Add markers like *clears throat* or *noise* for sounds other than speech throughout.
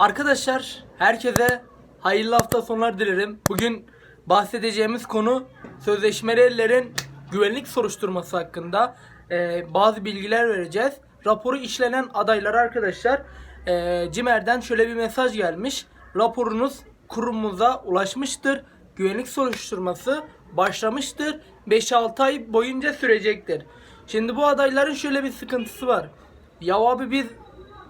Arkadaşlar herkese hayırlı hafta sonlar dilerim. Bugün bahsedeceğimiz konu sözleşmelerin güvenlik soruşturması hakkında Ee, bazı bilgiler vereceğiz. Raporu işlenen adaylara arkadaşlar ee, CİMER'den şöyle bir mesaj gelmiş. Raporunuz kurumumuza ulaşmıştır. Güvenlik soruşturması başlamıştır. 5-6 ay boyunca sürecektir. Şimdi bu adayların şöyle bir sıkıntısı var. Ya abi biz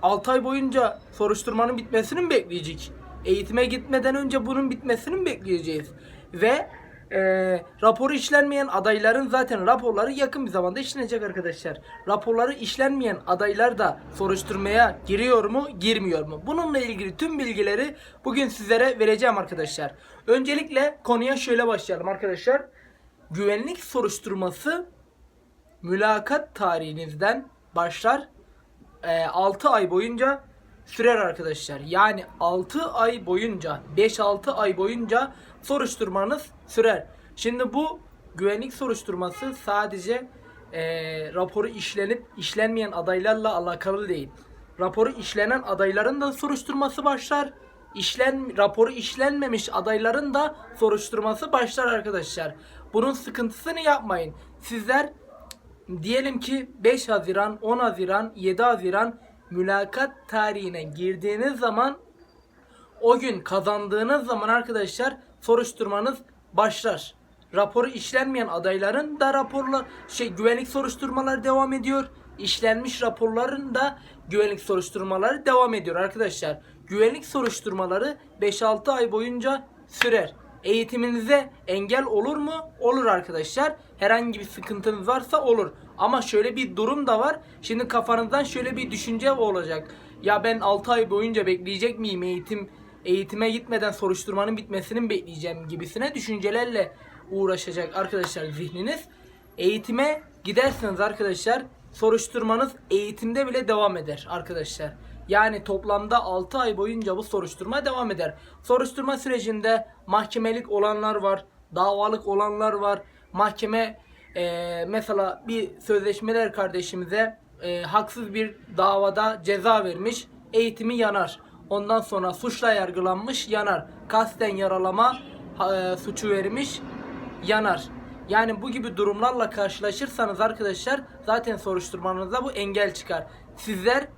6 ay boyunca soruşturmanın bitmesini mi bekleyecek? Eğitime gitmeden önce bunun bitmesini mi bekleyeceğiz? Ve eee, raporu işlenmeyen adayların zaten raporları yakın bir zamanda işlenecek arkadaşlar. Raporları işlenmeyen adaylar da soruşturmaya giriyor mu, girmiyor mu? Bununla ilgili tüm bilgileri bugün sizlere vereceğim arkadaşlar. Öncelikle konuya şöyle başlayalım arkadaşlar. Güvenlik soruşturması mülakat tarihinizden başlar 6 ay boyunca sürer arkadaşlar. Yani 6 ay boyunca 5-6 ay boyunca soruşturmanız sürer. Şimdi bu güvenlik soruşturması sadece e, raporu işlenip işlenmeyen adaylarla alakalı değil. Raporu işlenen adayların da soruşturması başlar. İşlen raporu işlenmemiş adayların da soruşturması başlar arkadaşlar. Bunun sıkıntısını yapmayın. Sizler Diyelim ki 5 Haziran, 10 Haziran, 7 Haziran mülakat tarihine girdiğiniz zaman o gün kazandığınız zaman arkadaşlar soruşturmanız başlar. Raporu işlenmeyen adayların da raporlar şey güvenlik soruşturmaları devam ediyor. İşlenmiş raporların da güvenlik soruşturmaları devam ediyor arkadaşlar. Güvenlik soruşturmaları 5-6 ay boyunca sürer. Eğitiminize engel olur mu? Olur arkadaşlar. Herhangi bir sıkıntınız varsa olur. Ama şöyle bir durum da var. Şimdi kafanızdan şöyle bir düşünce olacak. Ya ben 6 ay boyunca bekleyecek miyim eğitim eğitime gitmeden soruşturmanın bitmesini bekleyeceğim gibisine düşüncelerle uğraşacak arkadaşlar zihniniz. Eğitime giderseniz arkadaşlar soruşturmanız eğitimde bile devam eder arkadaşlar. Yani toplamda 6 ay boyunca bu soruşturma devam eder. Soruşturma sürecinde mahkemelik olanlar var, davalık olanlar var. Mahkeme e, mesela bir sözleşmeler kardeşimize e, haksız bir davada ceza vermiş, eğitimi yanar. Ondan sonra suçla yargılanmış yanar. Kasten yaralama e, suçu vermiş yanar. Yani bu gibi durumlarla karşılaşırsanız arkadaşlar zaten soruşturmanızda bu engel çıkar. Sizler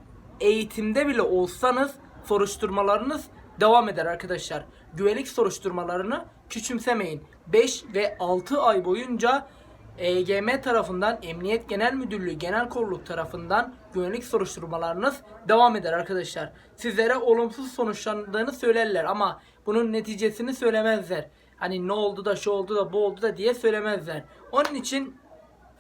eğitimde bile olsanız soruşturmalarınız devam eder arkadaşlar. Güvenlik soruşturmalarını küçümsemeyin. 5 ve 6 ay boyunca EGM tarafından Emniyet Genel Müdürlüğü Genel Kolluk tarafından güvenlik soruşturmalarınız devam eder arkadaşlar. Sizlere olumsuz sonuçlandığını söylerler ama bunun neticesini söylemezler. Hani ne oldu da şu oldu da bu oldu da diye söylemezler. Onun için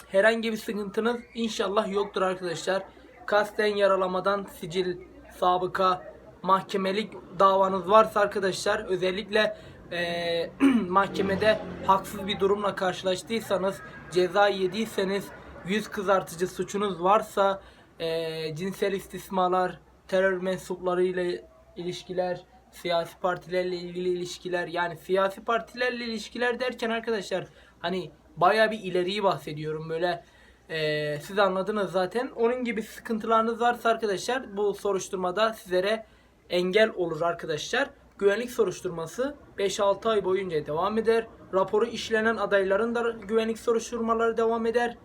herhangi bir sıkıntınız inşallah yoktur arkadaşlar. Kasten yaralamadan sicil, sabıka, mahkemelik davanız varsa arkadaşlar özellikle eee, *clears throat* mahkemede haksız bir durumla karşılaştıysanız, ceza yediyseniz, yüz kızartıcı suçunuz varsa, eee, cinsel istismarlar, terör mensupları ile ilişkiler, siyasi partilerle ilgili ilişkiler yani siyasi partilerle ilişkiler derken arkadaşlar hani baya bir ileriyi bahsediyorum. Böyle eee, siz anladınız zaten. Onun gibi sıkıntılarınız varsa arkadaşlar bu soruşturmada sizlere engel olur arkadaşlar. Güvenlik soruşturması 5-6 ay boyunca devam eder. Raporu işlenen adayların da güvenlik soruşturmaları devam eder.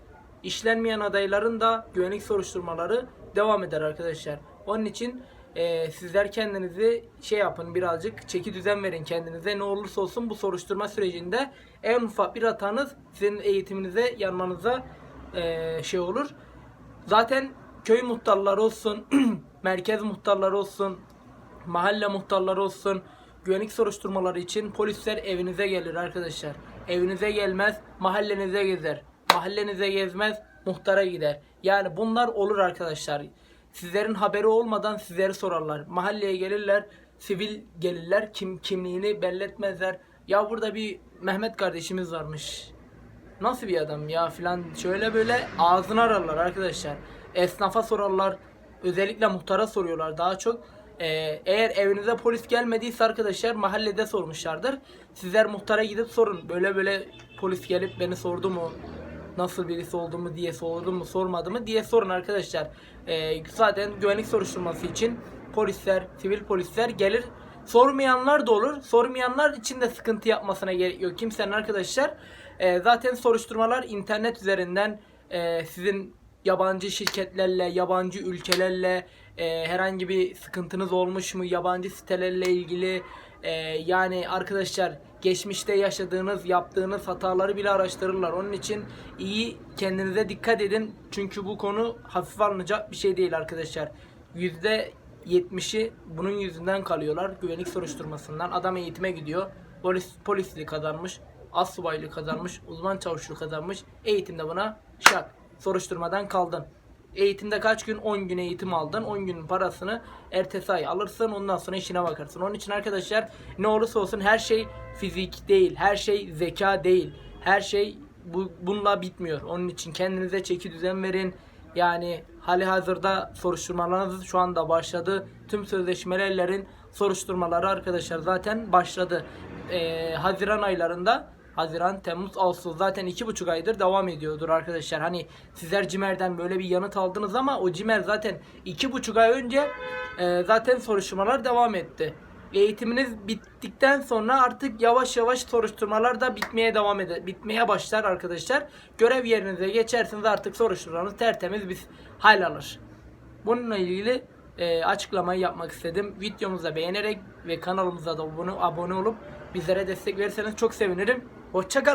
İşlenmeyen adayların da güvenlik soruşturmaları devam eder arkadaşlar. Onun için eee, sizler kendinizi şey yapın birazcık çeki düzen verin kendinize. Ne olursa olsun bu soruşturma sürecinde en ufak bir hatanız sizin eğitiminize yanmanıza eee, şey olur. Zaten köy muhtarları olsun, *clears throat* merkez muhtarları olsun, mahalle muhtarları olsun, güvenlik soruşturmaları için polisler evinize gelir arkadaşlar. Evinize gelmez, mahallenize gezer. Mahallenize gezmez, muhtara gider. Yani bunlar olur arkadaşlar. Sizlerin haberi olmadan sizleri sorarlar. Mahalleye gelirler, sivil gelirler, kim kimliğini belletmezler. Ya burada bir Mehmet kardeşimiz varmış nasıl bir adam ya filan şöyle böyle ağzını ararlar arkadaşlar. Esnafa sorarlar. Özellikle muhtara soruyorlar daha çok. Ee, eğer evinize polis gelmediyse arkadaşlar mahallede sormuşlardır. Sizler muhtara gidip sorun. Böyle böyle polis gelip beni sordu mu? Nasıl birisi olduğumu diye sordu mu sormadı mı diye sorun arkadaşlar. Ee, zaten güvenlik soruşturması için polisler, sivil polisler gelir. Sormayanlar da olur. Sormayanlar için de sıkıntı yapmasına gerek yok kimsenin arkadaşlar. E, zaten soruşturmalar internet üzerinden e, sizin yabancı şirketlerle, yabancı ülkelerle e, herhangi bir sıkıntınız olmuş mu? Yabancı sitelerle ilgili e, yani arkadaşlar geçmişte yaşadığınız, yaptığınız hataları bile araştırırlar. Onun için iyi kendinize dikkat edin. Çünkü bu konu hafif alınacak bir şey değil arkadaşlar. Yüzde 70'i bunun yüzünden kalıyorlar. Güvenlik soruşturmasından. Adam eğitime gidiyor. Polis, polisliği kazanmış. Astsubaylığı kazanmış. Uzman çavuşluğu kazanmış. Eğitimde buna şak. Soruşturmadan kaldın. Eğitimde kaç gün? 10 gün eğitim aldın. 10 günün parasını ertesi ay alırsın. Ondan sonra işine bakarsın. Onun için arkadaşlar ne olursa olsun her şey fizik değil. Her şey zeka değil. Her şey bu, bununla bitmiyor. Onun için kendinize çeki düzen verin. Yani hali hazırda soruşturmalarınız şu anda başladı. Tüm sözleşmelerin soruşturmaları arkadaşlar zaten başladı. Ee, Haziran aylarında Haziran, Temmuz, Ağustos zaten iki buçuk aydır devam ediyordur arkadaşlar. Hani sizler Cimer'den böyle bir yanıt aldınız ama o Cimer zaten iki buçuk ay önce e, zaten soruşturmalar devam etti. Eğitiminiz bittikten sonra artık yavaş yavaş soruşturmalar da bitmeye devam eder. Bitmeye başlar arkadaşlar. Görev yerinize geçersiniz artık soruşturmanız tertemiz bir hal alır. Bununla ilgili e, açıklamayı yapmak istedim. Videomuza beğenerek ve kanalımıza da abone, abone olup bizlere destek verirseniz çok sevinirim. Hoşçakal.